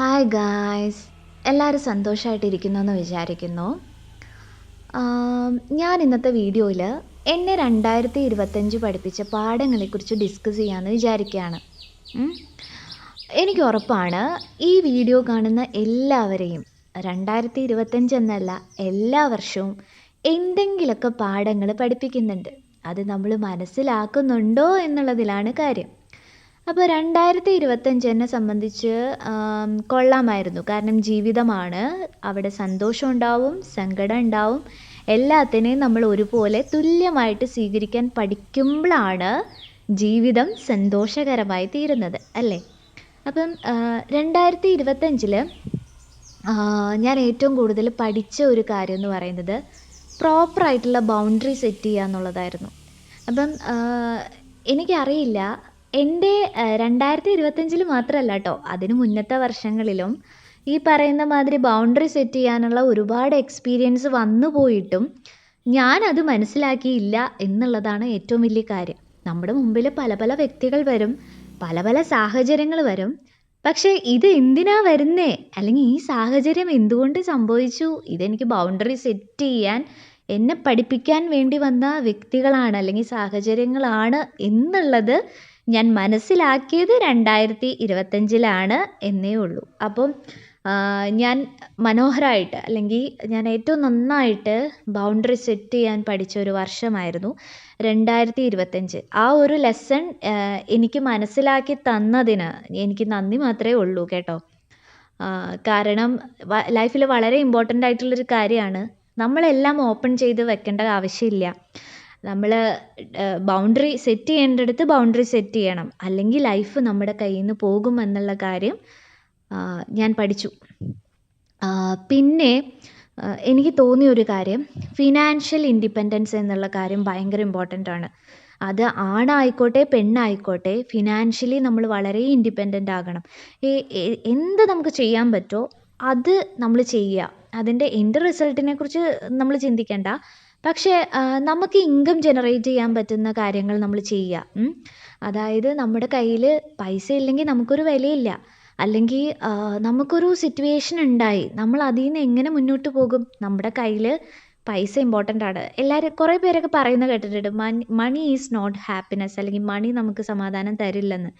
Hi guys എല്ലാവരും സന്തോഷമായിട്ടിരിക്കുന്നു എന്ന് വിചാരിക്കുന്നു ഞാൻ ഇന്നത്തെ വീഡിയോയിൽ എന്നെ രണ്ടായിരത്തി ഇരുപത്തഞ്ച് പഠിപ്പിച്ച പാഠങ്ങളെക്കുറിച്ച് ഡിസ്കസ് ചെയ്യാമെന്ന് വിചാരിക്കുകയാണ് എനിക്ക് ഉറപ്പാണ് ഈ വീഡിയോ കാണുന്ന എല്ലാവരെയും രണ്ടായിരത്തി ഇരുപത്തഞ്ച് എന്നല്ല എല്ലാ വർഷവും എന്തെങ്കിലുമൊക്കെ പാഠങ്ങൾ പഠിപ്പിക്കുന്നുണ്ട്. അത് നമ്മൾ മനസ്സിലാക്കുന്നുണ്ടോ എന്നുള്ളതിലാണ് കാര്യം. അപ്പോൾ രണ്ടായിരത്തി ഇരുപത്തഞ്ച് എന്നെ സംബന്ധിച്ച് കൊള്ളാമായിരുന്നു. കാരണം ജീവിതമാണ്. അവിടെ സന്തോഷം ഉണ്ടാവും സങ്കടം ഉണ്ടാവും. എല്ലാത്തിനെയും നമ്മൾ ഒരുപോലെ തുല്യമായിട്ട് സ്വീകരിക്കാൻ പഠിക്കുമ്പോഴാണ് ജീവിതം സന്തോഷകരമായി തീരുന്നത് അല്ലേ? അപ്പം രണ്ടായിരത്തി ഇരുപത്തഞ്ചിൽ ഞാൻ ഏറ്റവും കൂടുതൽ പഠിച്ച ഒരു കാര്യം എന്ന് പറയുന്നത് പ്രോപ്പറായിട്ടുള്ള ബൗണ്ടറി സെറ്റ് ചെയ്യുക എന്നുള്ളതായിരുന്നു അപ്പം എനിക്കറിയില്ല എന്റെ രണ്ടായിരത്തി ഇരുപത്തഞ്ചിൽ മാത്രമല്ല കേട്ടോ അതിന് മുന്നത്തെ വർഷങ്ങളിലും ഈ പറയുന്ന മാതിരി ബൗണ്ടറി സെറ്റ് ചെയ്യാനുള്ള ഒരുപാട് എക്സ്പീരിയൻസ് വന്നു പോയിട്ടും ഞാൻ അത് മനസ്സിലാക്കിയില്ല എന്നുള്ളതാണ് ഏറ്റവും വലിയ കാര്യം. നമ്മുടെ മുമ്പിൽ പല പല വ്യക്തികൾ വരും പല പല സാഹചര്യങ്ങൾ വരും. പക്ഷേ ഇത് എന്തിനാ വരുന്നേ? അല്ലെങ്കിൽ ഈ സാഹചര്യം എന്തുകൊണ്ട് സംഭവിച്ചു? ഇതെനിക്ക് ബൗണ്ടറി സെറ്റ് ചെയ്യാൻ എന്നെ പഠിപ്പിക്കാൻ വേണ്ടി വന്ന വ്യക്തികളാണ് അല്ലെങ്കിൽ സാഹചര്യങ്ങളാണ് എന്നുള്ളത് ഞാൻ മനസ്സിലാക്കിയത് രണ്ടായിരത്തി ഇരുപത്തഞ്ചിലാണ് എന്നേ ഉള്ളൂ. അപ്പം ഞാൻ മനോഹരമായിട്ട് അല്ലെങ്കിൽ ഞാൻ ഏറ്റവും നന്നായിട്ട് ബൗണ്ടറി സെറ്റ് ചെയ്യാൻ പഠിച്ച ഒരു വർഷമായിരുന്നു രണ്ടായിരത്തി ഇരുപത്തഞ്ച് ആ ഒരു ലെസൺ എനിക്ക് മനസ്സിലാക്കി തന്നതിന് എനിക്ക് നന്ദി മാത്രമേ ഉള്ളൂ കേട്ടോ. കാരണം ലൈഫിൽ വളരെ ഇമ്പോർട്ടന്റ് ആയിട്ടുള്ളൊരു കാര്യമാണ്. നമ്മളെല്ലാം ഓപ്പൺ ചെയ്ത് വെക്കേണ്ട ആവശ്യമില്ല. നമ്മൾ ബൗണ്ടറി സെറ്റ് ചെയ്യേണ്ടടുത്ത് ബൗണ്ടറി സെറ്റ് ചെയ്യണം. അല്ലെങ്കിൽ ലൈഫ് നമ്മുടെ കയ്യിൽ നിന്ന് പോകും എന്നുള്ള കാര്യം ഞാൻ പഠിച്ചു. പിന്നെ എനിക്ക് തോന്നിയ ഒരു കാര്യം ഫിനാൻഷ്യൽ ഇൻഡിപെൻഡൻസ് എന്നുള്ള കാര്യം ഭയങ്കര ഇമ്പോർട്ടന്റ് ആണ്. അത് ആണായിക്കോട്ടെ പെണ്ണായിക്കോട്ടെ ഫിനാൻഷ്യലി നമ്മൾ വളരെ ഇൻഡിപെൻഡന്റ് ആകണം. എന്ത് നമുക്ക് ചെയ്യാൻ പറ്റുമോ അത് നമ്മൾ ചെയ്യുക. അതിന്റെ എൻഡ് റിസൾട്ടിനെ കുറിച്ച് നമ്മൾ ചിന്തിക്കേണ്ട. പക്ഷേ നമുക്ക് ഇൻകം ജനറേറ്റ് ചെയ്യാൻ പറ്റുന്ന കാര്യങ്ങൾ നമ്മൾ ചെയ്യുക. അതായത് നമ്മുടെ കയ്യിൽ പൈസ ഇല്ലെങ്കിൽ നമുക്കൊരു വിലയില്ല. അല്ലെങ്കിൽ നമുക്കൊരു സിറ്റുവേഷൻ ഉണ്ടായി. നമ്മൾ അതിൽ നിന്ന് എങ്ങനെ മുന്നോട്ട് പോകും? നമ്മുടെ കയ്യിൽ പൈസ ഇമ്പോർട്ടന്റ് ആണ്. എല്ലാവരും കുറേ പേരൊക്കെ പറയുന്നത് കേട്ടിട്ടുണ്ട്. Money money is not happiness അല്ലെങ്കിൽ മണി നമുക്ക് സമാധാനം തരില്ലെന്ന്.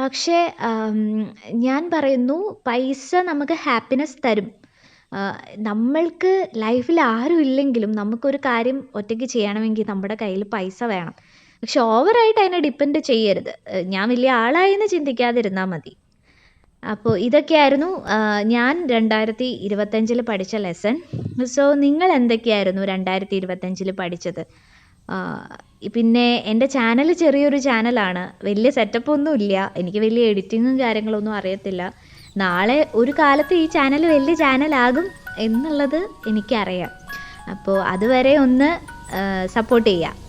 പക്ഷേ ഞാൻ പറയുന്നു പൈസ നമുക്ക് ഹാപ്പിനെസ് തരും. നമ്മൾക്ക് ലൈഫിൽ ആരും ഇല്ലെങ്കിലും നമുക്കൊരു കാര്യം ഒറ്റയ്ക്ക് ചെയ്യണമെങ്കിൽ നമ്മുടെ കയ്യിൽ പൈസ വേണം. പക്ഷെ ഓവറായിട്ട് അതിനെ ഡിപ്പെൻഡ് ചെയ്യരുത്. ഞാൻ വലിയ ആളായെന്ന് ചിന്തിക്കാതിരുന്നാൽ മതി. അപ്പോൾ ഇതൊക്കെയായിരുന്നു ഞാൻ രണ്ടായിരത്തി ഇരുപത്തഞ്ചിൽ പഠിച്ച ലെസൺ. സോ നിങ്ങൾ എന്തൊക്കെയായിരുന്നു രണ്ടായിരത്തി ഇരുപത്തഞ്ചിൽ പഠിച്ചത് പിന്നെ എന്റെ ചാനൽ ചെറിയൊരു ചാനലാണ്. വലിയ സെറ്റപ്പ് ഒന്നും ഇല്ല എനിക്ക് വലിയ എഡിറ്റിങ്ങും കാര്യങ്ങളൊന്നും അറിയത്തില്ല. നാളെ ഒരു കാലത്ത് ഈ ചാനൽ വലിയ ചാനലാകും എന്നുള്ളത് എനിക്കറിയാം. അപ്പോൾ അതുവരെ ഒന്ന് സപ്പോർട്ട് ചെയ്യാം.